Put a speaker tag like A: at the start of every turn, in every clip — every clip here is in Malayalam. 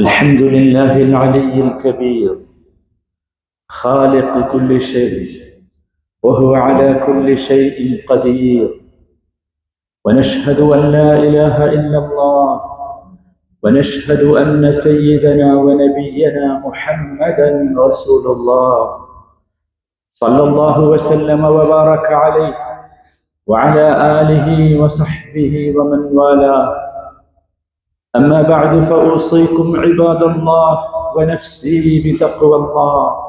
A: الحمد لله العلي الكبير خالق كل شيء وهو على كل شيء قدير. ونشهد أن لا إله إلا الله ونشهد أن سيدنا ونبينا محمدا رسول الله. صلى الله وسلم وبارك عليه. وعلى اله وصحبه ومن والاه أما بعد فأوصيكم عباد الله ونفسي بتقوى الله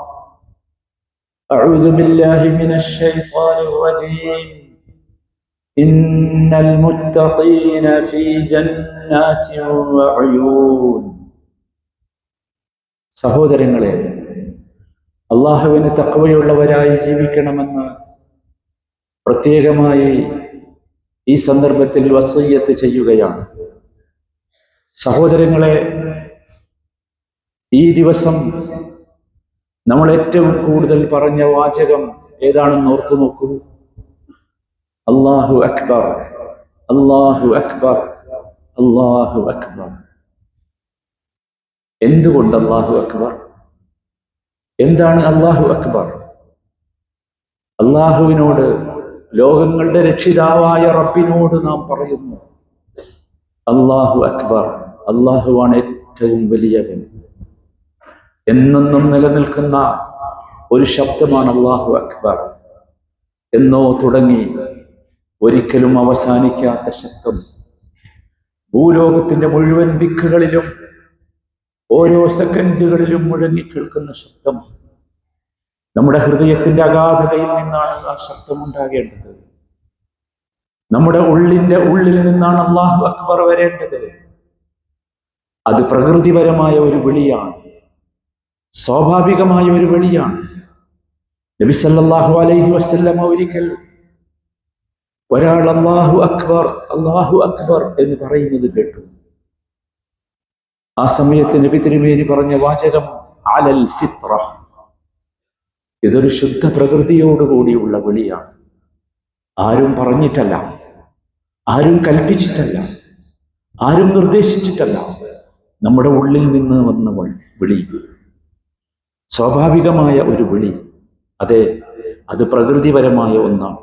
A: أعوذ بالله من الشيطان الرجيم إن المتقين في جنات وعيون സഹോദരങ്ങളെ അള്ളാഹുവിന് തക്കവയുള്ളവരായി ജീവിക്കണമെന്ന് പ്രത്യേകമായി ഈ സന്ദർഭത്തിൽ വസയ്യത്ത് ചെയ്യുകയാണ്. സഹോദരങ്ങളെ ഈ ദിവസം നമ്മൾ ഏറ്റവും കൂടുതൽ പറഞ്ഞ വാചകം ഏതാണെന്ന് ഓർത്തു നോക്കൂ. അള്ളാഹു അക്ബർ അള്ളാഹു അക്ബർ അള്ളാഹു അക്ബർ. എന്തുകൊണ്ട് അള്ളാഹു അക്ബർ? എന്താണ് അള്ളാഹു അക്ബർ? അള്ളാഹുവിനോട് ലോകങ്ങളുടെ രക്ഷിതാവായ റബ്ബിനോട് നാം പറയുന്നു അള്ളാഹു അക്ബർ അള്ളാഹുവാണ് ഏറ്റവും വലിയവൻ എന്നെന്നും നിലനിൽക്കുന്ന ഒരു ശബ്ദമാണ് അള്ളാഹു അക്ബർ എന്നോ തുടങ്ങി ഒരിക്കലും അവസാനിക്കാത്ത ശബ്ദം. ഭൂലോകത്തിന്റെ മുഴുവൻ ദിക്കുകളിലും ഓരോ സെക്കൻഡുകളിലും മുഴങ്ങി കേൾക്കുന്ന ശബ്ദം. നമ്മുടെ ഹൃദയത്തിന്റെ അഗാധതയിൽ നിന്നാണ് ആ ശബ്ദം ഉണ്ടാകേണ്ടത് നമ്മുടെ ഉള്ളിന്റെ ഉള്ളിൽ നിന്നാണ് അള്ളാഹു അക്ബർ വരേണ്ടത്. അത് പ്രകൃതിപരമായ ഒരു വിളിയാണ്. സ്വാഭാവികമായ ഒരു വിളിയാണ്. നബി അലൈഹി വസല്ലമ ഒരിക്കൽ ഒരാൾ അള്ളാഹു അക്ബർ അള്ളാഹു അക്ബർ എന്ന് പറയുന്നത് കേട്ടു. ആ സമയത്ത് നബി തിരുമേനി പറഞ്ഞ വാചകം അലൽ ഫിത്ര. ഇതൊരു ശുദ്ധ പ്രകൃതിയോടുകൂടിയുള്ള വിളിയാണ്. ആരും പറഞ്ഞിട്ടല്ല. ആരും കൽപ്പിച്ചിട്ടല്ല. ആരും നിർദ്ദേശിച്ചിട്ടല്ല. നമ്മുടെ ഉള്ളിൽ നിന്ന് വന്ന വിളി. സ്വാഭാവികമായ ഒരു വിളി. അതെ അത് പ്രകൃതിപരമായ ഒന്നാണ്.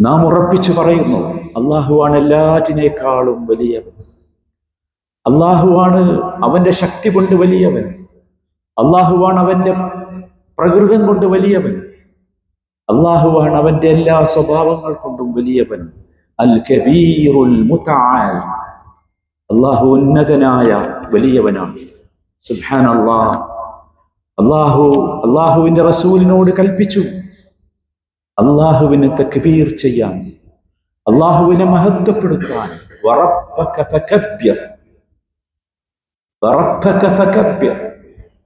A: നാം ഉറപ്പിച്ചു പറയുന്നു അള്ളാഹുവാണ് എല്ലാറ്റിനേക്കാളും വലിയവൻ. അള്ളാഹുവാണ് അവന്റെ ശക്തി കൊണ്ട് വലിയവൻ. അള്ളാഹുവാണ് അവന്റെ പ്രകൃതം കൊണ്ട് വലിയവൻ. അള്ളാഹുവാണ് അവന്റെ എല്ലാ സ്വഭാവങ്ങൾ കൊണ്ടും വലിയവൻ. അൽ കബീറുൽ അള്ളാഹു ഉന്നതനായ വലിയവനാണ്. സുഹാൻ അള്ളാഹ് അള്ളാഹു അള്ളാഹുവിന്റെ റസൂലിനോട് കൽപ്പിച്ചു. അള്ളാഹുവിനെ തക്ബീർ ചെയ്യാൻ അള്ളാഹുവിനെ മഹത്വപ്പെടുത്താൻ.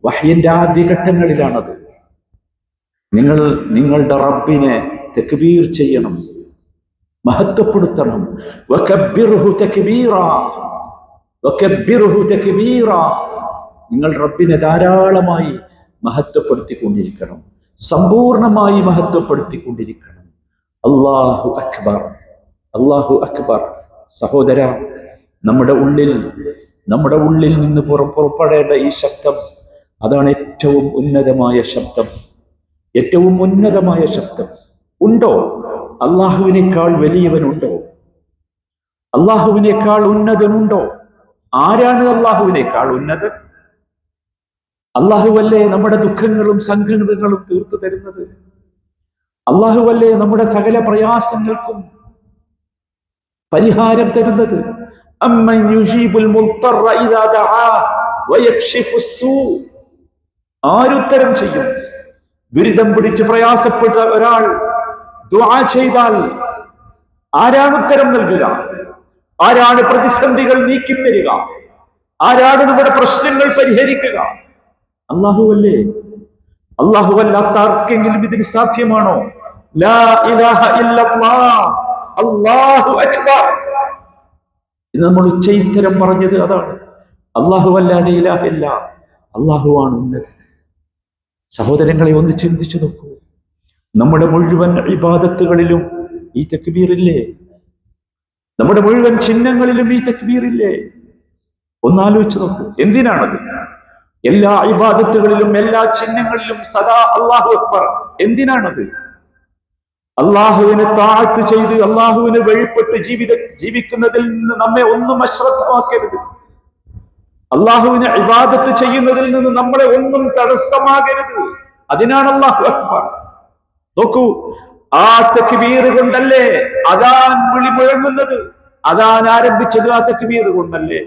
A: വഹ്യന്റെ ആദ്യഘട്ടങ്ങളിലാണത്. നിങ്ങൾ നിങ്ങളുടെ റബ്ബിനെ തക്ബീർ ചെയ്യണം മഹത്വപ്പെടുത്തണം. നിങ്ങൾ റബ്ബിനെ ധാരാളമായി മഹത്വപ്പെടുത്തിക്കൊണ്ടിരിക്കണം സമ്പൂർണമായി മഹത്വപ്പെടുത്തിക്കൊണ്ടിരിക്കണം. അള്ളാഹു അക്ബർ അള്ളാഹു അക്ബർ. സഹോദര നമ്മുടെ ഉള്ളിൽ നമ്മുടെ ഉള്ളിൽ നിന്ന് പുറപ്പെടേണ്ട ഈ ശബ്ദം അതാണ് ഏറ്റവും ഉന്നതമായ ശബ്ദം. ഏറ്റവും ഉന്നതമായ ശബ്ദം. ഉണ്ടോ? അള്ളാഹുവിനേക്കാൾ വലിയവനുണ്ടോ? അള്ളാഹുവിനേക്കാൾ ഉന്നതനുണ്ടോ? ആരാണ് അള്ളാഹുവിനേക്കാൾ ഉന്നതൻ? അള്ളാഹുവല്ലേ നമ്മുടെ ദുഃഖങ്ങളും സംഘടനകളും തീർത്തു തരുന്നത്? അള്ളാഹുവല്ലേ നമ്മുടെ സകല പ്രയാസങ്ങൾക്കും പരിഹാരം തരുന്നത്? ആരുത്തരം ചെയ്യും? ദുരിതം പിടിച്ച് പ്രയാസപ്പെട്ട ഒരാൾ ദുആ ചെയ്താൽ ആരാണ് ഉത്തരം നൽകുക? ആരാണ് പ്രതിസന്ധികൾ നീക്കിത്തരിക ആരാണ് നമ്മുടെ പ്രശ്നങ്ങൾ പരിഹരിക്കുക? അള്ളാഹുവല്ലേ അല്ലാത്ത ആർക്കെങ്കിലും ഇതിന് സാധ്യമാണോ? അല്ലാഹു അക്ബർ. നമ്മൾ ഉച്ചൈസ്ഥരം പറഞ്ഞത് അതാണ്. അള്ളാഹു അല്ലാതെ ഇലാഹില്ല അള്ളാഹുവാണ് ഉന്നതൻ. സഹോദരങ്ങളെ ഒന്ന് ചിന്തിച്ചു നോക്കൂ. നമ്മുടെ മുഴുവൻ ഇബാദത്തുകളിലും ഈ തെക്കുബീറില്ലേ നമ്മുടെ മുഴുവൻ ചിഹ്നങ്ങളിലും ഈ തെക്കുബീറില്ലേ ഒന്നാലോചിച്ച് നോക്കൂ. എന്തിനാണത്? എല്ലാ ഇബാദത്തുകളിലും എല്ലാ ചിഹ്നങ്ങളിലും സദാ അള്ളാഹു അക്ബർ. എന്തിനാണത്? അള്ളാഹുവിനെ താഴ്ത്ത് ചെയ്ത് അള്ളാഹുവിനെ വഴിപ്പെട്ട് ജീവിത ജീവിക്കുന്നതിൽ നിന്ന് നമ്മെ ഒന്നും അശ്രദ്ധമാക്കരുത്. അള്ളാഹുവിനെ ഇബാദത്ത് ചെയ്യുന്നതിൽ നിന്ന് നമ്മളെ ഒന്നും തടസ്സമാകരുത്. അതിനാണ് അള്ളാഹു അക്ബർ. നോക്കൂ ആ തക്ബീർ കൊണ്ടല്ലേ അതാൻ വിളി മുഴങ്ങുന്നത്? അതാൻ ആരംഭിച്ചത് ആ തക്ബീർ കൊണ്ടല്ലേ?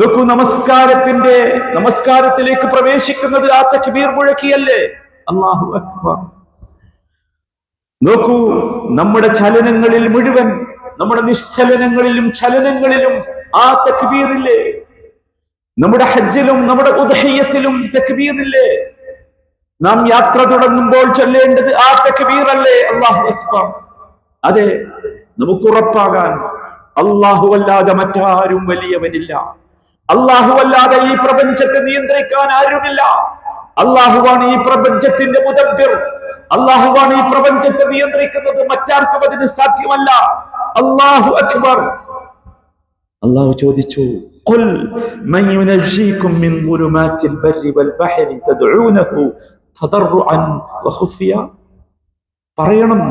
A: നോക്കൂ നമസ്കാരത്തിന്റെ നമസ്കാരത്തിലേക്ക് പ്രവേശിക്കുന്നത് ആ തക്ബീർ മുഴക്കിയല്ലേ? അള്ളാഹു അക്ബർ. നോക്കൂ നമ്മുടെ ചലനങ്ങളിൽ മുഴുവൻ നമ്മുടെ നിശ്ചലനങ്ങളിലും ചലനങ്ങളിലും ആ തക്ബീറില്ലേ? നമ്മുടെ ഹജ്ജിലും നമ്മുടെ ഉദഹയ്യത്തിലും തക്ബീറില്ലേ? നാം യാത്ര തുടങ്ങുമ്പോൾ ചൊല്ലേണ്ടത് ആ തക്ബീറല്ലേ? അള്ളാഹു അക്ബർ. അതെ നമുക്ക് ഉറപ്പാകാൻ അള്ളാഹു അല്ലാതെ മറ്റാരും വലിയവനില്ല. അള്ളാഹു അല്ലാതെ ഈ പ്രപഞ്ചത്തെ നിയന്ത്രിക്കാൻ ആരുമില്ല. അള്ളാഹുവാണ് ഈ പ്രപഞ്ചത്തിന്റെ മുതബ്ബിർ അള്ളാഹുവാണ് ഈ പ്രപഞ്ചത്തെ നിയന്ത്രിക്കുന്നത് മറ്റാർക്കും അതിന് സാധ്യമല്ല. അള്ളാഹു അക്ബർ. അള്ളാഹു ചോദിച്ചു قل من ينجيكم من ظلمات البر والبحر تدعونه تضرعا وخفيا പറയണം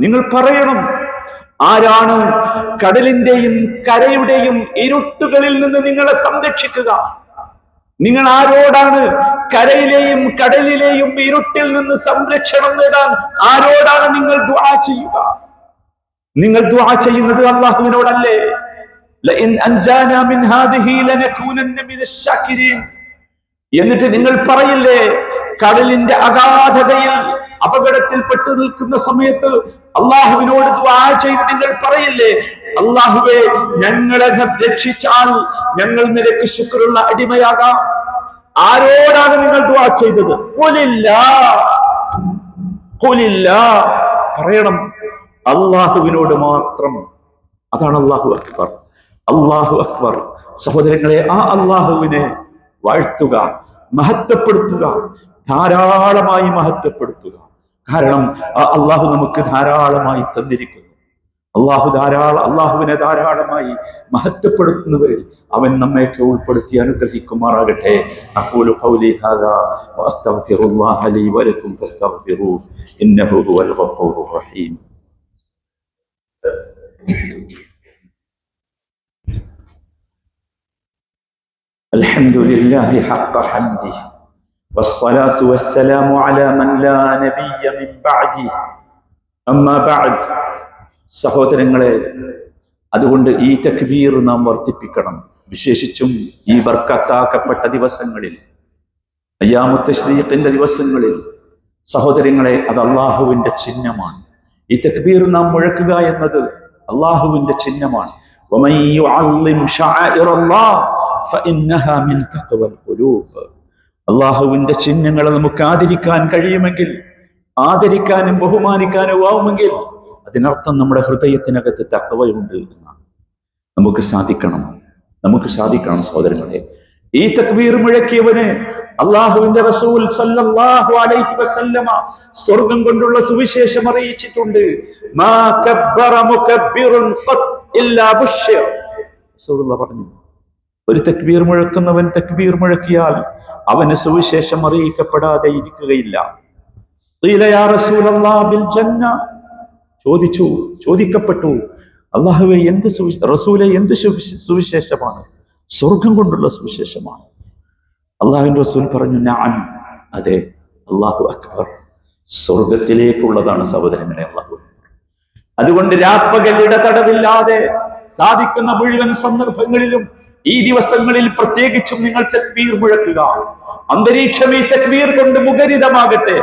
A: നിങ്ങൾ പറയണം ആരാണ് കടലിന്റെയും കരയുടെയും ഇരുട്ടുകളിൽ നിന്ന് നിങ്ങളെ സംരക്ഷിക്കുക നിങ്ങൾ ആരോടാണ് കരയിലെയും കടലിലെയും ഇരുട്ടിൽ നിന്ന് സംരക്ഷണം നേടാൻ ആരോടാണ് നിങ്ങൾ ദുആ ചെയ്യുക നിങ്ങൾ ദുആ ചെയ്യുന്നത് അള്ളാഹുവിനോടല്ലേ എന്നിട്ട് നിങ്ങൾ പറയില്ലേ കടലിന്റെ അഗാധതയിൽ അപകടത്തിൽ പെട്ടു നിൽക്കുന്ന സമയത്ത് അള്ളാഹുവിനോട് ദുആ ചെയ്ത് നിങ്ങൾ പറയില്ലേ അള്ളാഹുവെ ഞങ്ങളെ രക്ഷിച്ചാൽ ഞങ്ങൾ നിനക്ക് ശുക്രുള്ള അടിമയാകാം. ആരോടാണ് നിങ്ങൾ ദുആ ചെയ്തത്? കൊലില്ല കൊലില്ല പറയണം അള്ളാഹുവിനോട് മാത്രം. അതാണ് അള്ളാഹു അക്ബർ. അള്ളാഹു അക്ബർ. സഹോദരങ്ങളെ ആ അള്ളാഹുവിനെ വാഴ്ത്തുക മഹത്വപ്പെടുത്തുക ധാരാളമായി മഹത്വപ്പെടുത്തുക. കാരണം ആ അള്ളാഹു നമുക്ക് ധാരാളമായി തന്നിരിക്കുന്നു. അള്ളാഹു ധാരാളം അള്ളാഹുവിനെ ധാരാളമായി മഹത്വപ്പെടുത്തുന്നവരിൽ അവൻ നമ്മയൊക്കെ ഉൾപ്പെടുത്തി അനുഗ്രഹിക്കുമാറാകട്ടെ. അഖൂലു ഖൗലി ലീ ഇന്നഹു റഹീം. الحمد لله حق حمده والصلاة والسلام على من لا نبي من بعده أما بعد സഹോദരങ്ങളെ അതുകൊണ്ട് ഈ തക്ബീർ നാം വർദ്ധിപ്പിക്കണം വിശേഷിച്ചും ഈ ബർക്കത്താക്കപ്പെട്ട ദിവസങ്ങളിൽ അയ്യാമുത്തശ്രീഖിന്റെ ദിവസങ്ങളിൽ സഹോദരങ്ങളെ അത് അള്ളാഹുവിന്റെ ചിഹ്നമാണ് ഈ തക്ബീർ നാം മുഴക്കുക എന്നത് അള്ളാഹുവിന്റെ ചിഹ്നമാണ് അള്ളാഹുവിന്റെ ചിഹ്നങ്ങളെ നമുക്ക് ആദരിക്കാൻ കഴിയുമെങ്കിൽ ആദരിക്കാനും ബഹുമാനിക്കാനും ആവുമെങ്കിൽ അതിനർത്ഥം നമ്മുടെ ഹൃദയത്തിനകത്ത് തക്കവയുണ്ട് എന്നാണ്. നമുക്ക് സാധിക്കണം. നമുക്ക് സാധിക്കണം സഹോദരങ്ങളെ. ഈ തക്വീർ മുഴക്കിയവന് അള്ളാഹുവിന്റെ റസൂൽ സല്ലല്ലാഹു അലൈഹി വസല്ലമ സ്വർഗം കൊണ്ടുള്ള സുവിശേഷം അറിയിച്ചിട്ടുണ്ട്. മാ കബ്ബറ ഇല്ലാ റസൂലുള്ള പറഞ്ഞു ഒരു തക്ബീർ മുഴക്കുന്നവൻ തക്ബീർ മുഴക്കിയാൽ അവന് സുവിശേഷം അറിയിക്കപ്പെടാതെ ഇരിക്കുകയില്ല. ചോദിച്ചു ചോദിക്കപ്പെട്ടു അള്ളാഹുവെ എന്ത് റസൂലെ എന്ത് സുവിശേഷമാണ്? സ്വർഗം കൊണ്ടുള്ള സുവിശേഷമാണ്. അള്ളാഹുവിന്റെ റസൂൽ പറഞ്ഞു ഞാൻ അതെ അള്ളാഹു അക്ബർ. സ്വർഗത്തിലേക്കുള്ളതാണ് സഹോദരങ്ങളെ അള്ളാഹു അതുകൊണ്ട് രാപ്പകൽ ഇടതടവില്ലാതെ സാധിക്കുന്ന മുഴുവൻ സന്ദർഭങ്ങളിലും ഈ ദിവസങ്ങളിൽ പ്രത്യേകിച്ചും നിങ്ങൾ തക്ബീർ മുഴക്കുക. അന്തരീക്ഷം ഈ തക്ബീർ കൊണ്ട് മുഖരിതമാകട്ടെ.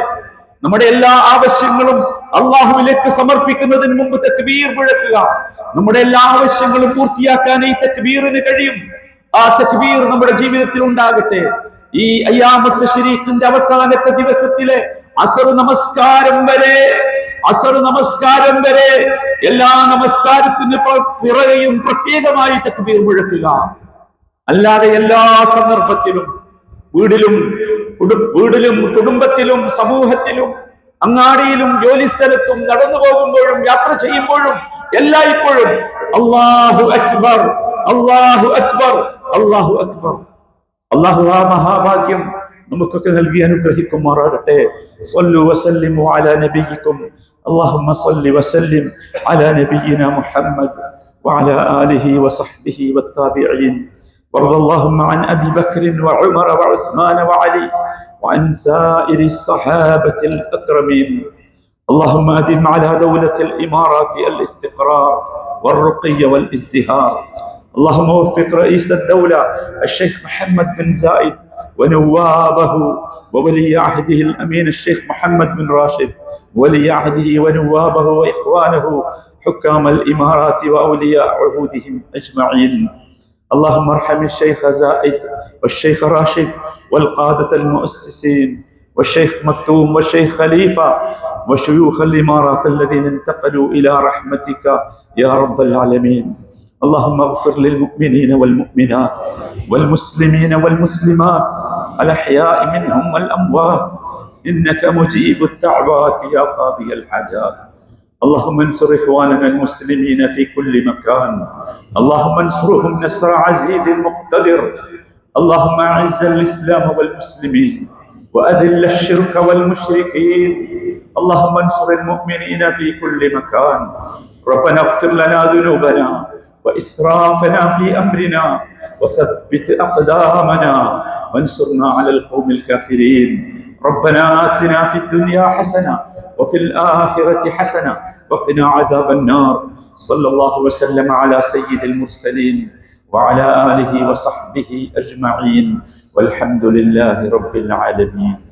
A: നമ്മുടെ എല്ലാ ആവശ്യങ്ങളും അള്ളാഹുവിലേക്ക് സമർപ്പിക്കുന്നതിന് മുമ്പ് തക്ബീർ മുഴക്കുക. നമ്മുടെ എല്ലാ ആവശ്യങ്ങളും പൂർത്തിയാക്കാൻ ഈ തക്ബീറിന് കഴിയും. ആ തക്ബീർ നമ്മുടെ ജീവിതത്തിൽ ഉണ്ടാകട്ടെ. ഈ അയ്യാമത്ത് ശരീഖിന്റെ അവസാനത്തെ ദിവസത്തിലെ അസർ നമസ്കാരം വരെ അസർ നമസ്കാരം വരെ എല്ലാ നമസ്കാരത്തിന് പുറകെയും പ്രത്യേകമായി തക്ബീർ മുഴക്കുക. അല്ലാതെ എല്ലാ സന്ദർഭത്തിലും വീടിലും കുടു- വീടിലും കുടുംബത്തിലും സമൂഹത്തിലും അങ്ങാടിയിലും ജോലിസ്ഥലത്തും നടന്നു പോകുമ്പോഴും യാത്ര ചെയ്യുമ്പോഴും എല്ലായ്പ്പോഴും അള്ളാഹു അക്ബർ അള്ളാഹു അക്ബർ അള്ളാഹു അക്ബർ അള്ളാഹു ആ മഹാഭാഗ്യം നമുക്കൊക്കെ നൽകി അനുഗ്രഹിക്കുമാറാകട്ടെ صلوا وسلموا على نبيكم اللهم صل وسلم على نبينا محمد وعلى آله وصحبه والتابعين وارض اللهم عن أبي بكر وعمر وعثمان وعلي وعن سائر الصحابة الأكرمين. اللهم أدم على دولة الإمارات الاستقرار والرقي والازدهار. اللهم وفق رئيس الدولة الشيخ محمد بن زايد ونوابه وولي عهده الأمين الشيخ محمد بن راشد ولي عهده ونوابه وإخوانه حكام الإمارات وأولياء عهودهم أجمعين. اللهم ارحم الشيخ زائد والشيخ راشد والقادة المؤسسين والشيخ مكتوم والشيخ خليفة وشيوخ الإمارات الذين انتقلوا إلى رحمتك يا رب العالمين. اللهم اغفر للمؤمنين والمؤمنات والمسلمين والمسلمات الأحياء منهم والأموات. إنك مجيب الدعوات يا قاضي الحاجات. اللهم انصر إخواننا المسلمين في كل مكان. اللهم انصرهم نصر عزيز مقتدر. اللهم أعز الإسلام والمسلمين وأذل الشرك والمشركين. اللهم انصر المؤمنين في كل مكان. ربنا اغفر لنا ذنوبنا وإسرافنا في أمرنا وثبت أقدامنا وانصرنا على القوم الكافرين. ربنا آتنا في الدنيا حسنة وفي الآخرة حسنة وقنا عذاب النار. صلى الله وسلم على سيد المرسلين وعلى آله وصحبه أجمعين. والحمد لله رب العالمين.